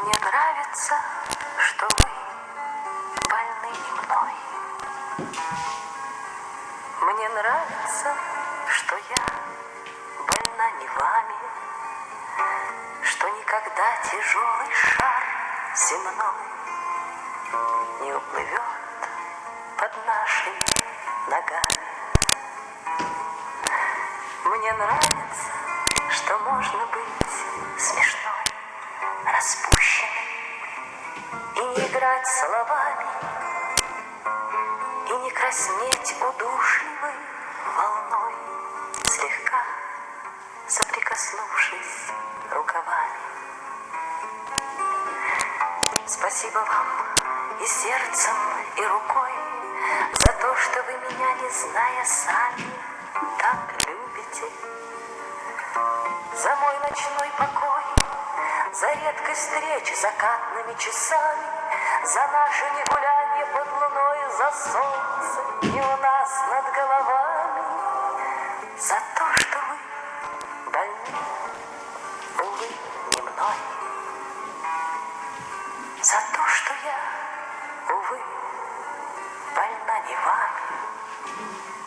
Мне нравится, что вы больны мной. Мне нравится, что я больна не вами, Что никогда тяжелый шар земной Не уплывет под нашими ногами. Мне нравится, что можно быть смешным. Играть словами, и не краснеть удушливой волной, Слегка соприкоснувшись рукавами. Спасибо вам и сердцем, и рукой За то, что вы меня, не зная сами, так любите. За мой ночной покой, за редкость встречи закатными часами, За наше негулянье под луной, за солнце не у нас над головами, За то, что вы больны, увы, не мной, За то, что я, увы, больна не вами.